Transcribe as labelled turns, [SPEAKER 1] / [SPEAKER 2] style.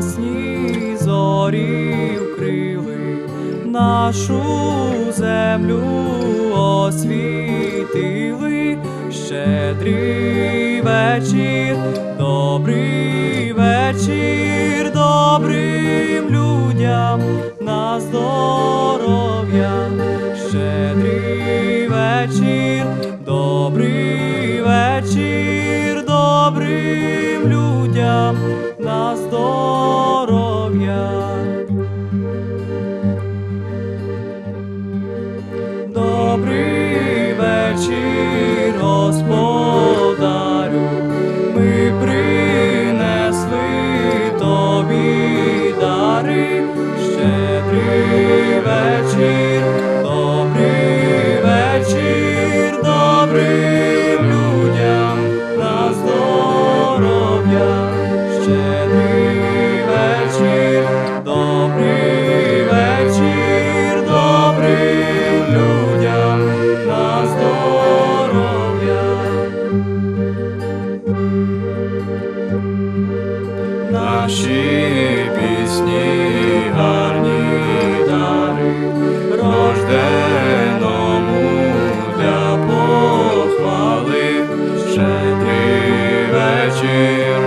[SPEAKER 1] ясні зорі вкрили нашу землю освітили, щедрий вечір, добрий вечір, добрим людям на здоров'я, щедрий вечір, добрий вечір, добрим людям на здоров'я. Добрий вечір, господарю, ми принесли тобі дари, Наші пісні гарні дари рожденому для похвали, щедрий вечір.